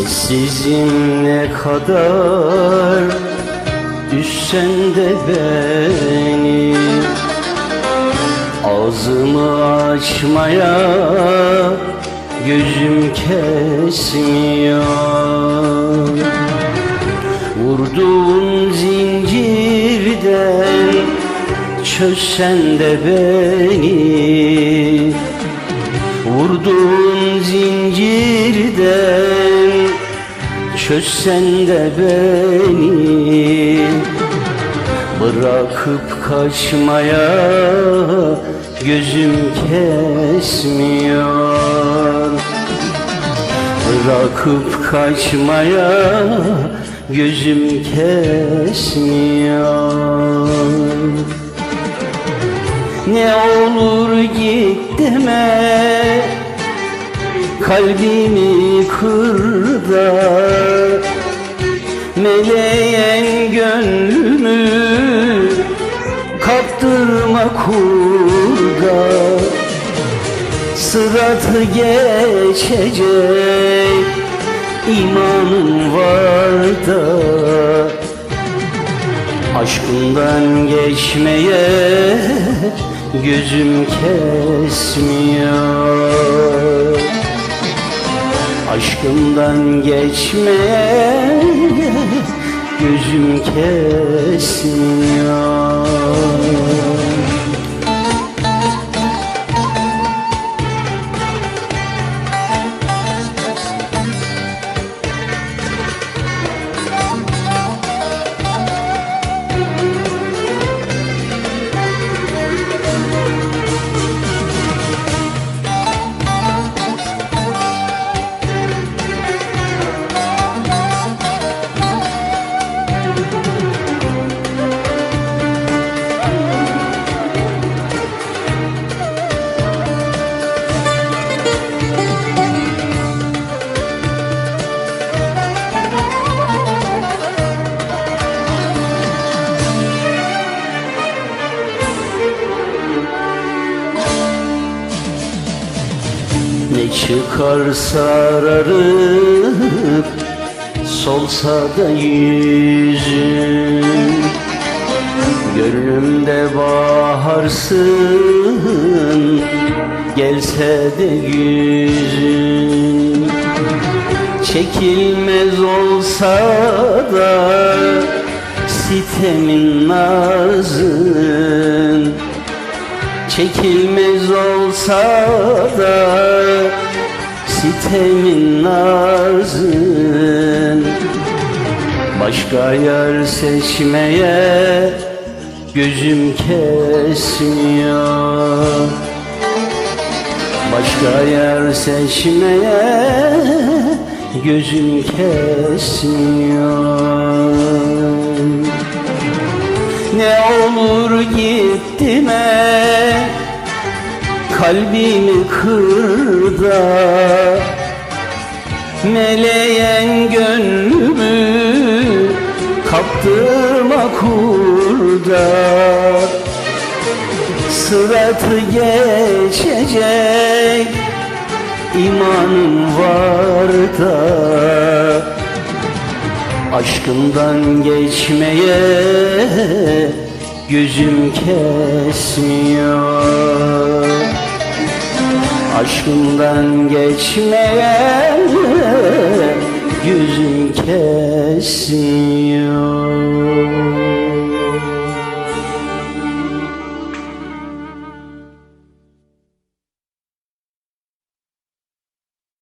Sessizim ne kadar Düşsen de beni. Ağzımı açmaya Gözüm kesmiyor. Vurduğun zincirden Çözsen de beni. Vurduğun zincirden Çözsen de beni. Bırakıp kaçmaya Gözüm kesmiyor. Bırakıp kaçmaya Gözüm kesmiyor. Ne olur git deme Kalbimi kır da Meleğen gönlümü Kaptırma kurda Sıratı geçecek imanım var da. Aşkından geçmeye gözüm kesmiyor. Aşkından geçmeye gözüm kesmiyor çıkar sararıp Solsa da yüzün Gönlümde baharsın Gelse de yüzün Çekilmez olsa da Sitemin nazın. Çekilmez olsa da Sitemin nazın. Başka yer seçmeye Gözüm kesmiyor. Başka yer seçmeye Gözüm kesmiyor. Ne olur gitme Kalbimi kır da Meleğen gönlümü Kaptırma kurda Sıratı geçecek imanım var da Aşkından geçmeye gözüm kesmiyor Aşkından geçmeye gözüm kesmiyor